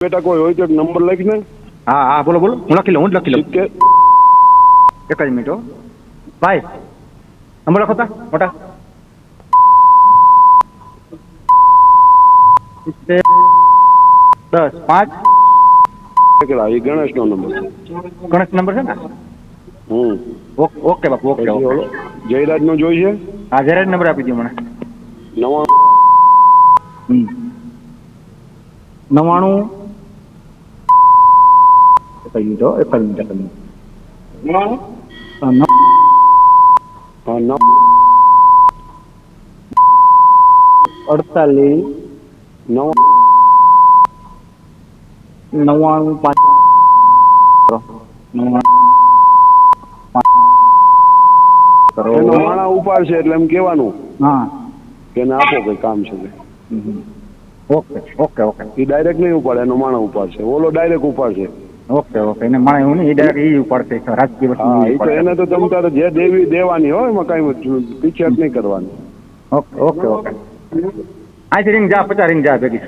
બેટા કોઈ હોય તો એક નંબર લખી ને હા હા બોલો બોલો. હું લખી લઉં હું જ લખી લઉં. એક જ મિનિટ હો. ભાઈ નંબર લખો તા મોટા. દસ પાંચ. કેટલા એ ગણેશ નો નંબર ગણેશ નંબર છે ને? હમ. ઓકે બાપુ ઓકે જયરાજ નો જોઈએ હા જયરાજ નંબર આપી દો મને. નવાણું. હમ. નવ- હા નવ અડતાલીસ નવ નવ્વાણું પાંચ માણા ઉપાડશે એટલે એમ કેવાનું હા. કે એને આપો કઈ કામ છે ઓકે ઓકે ઓકે. એ ડાયરેક્ટ નહીં ઉપાડે એનો માણા ઉપાડશે ઓલો ડાયરેક્ટ ઉપાડશે ઓકે ઓકે. એને મને હું નહીં ડાયરેક્ટ એ ઉપાડશે રાજકીય વસ્તુ ઈ તો એને તો તમ જે દેવી દેવાની હોય એમાં કઈ પીછેટ નહીં. કરવાની. Okay okay okay. અહીંથી રિંગ જા પચાસ રિંગ જા ભેગી.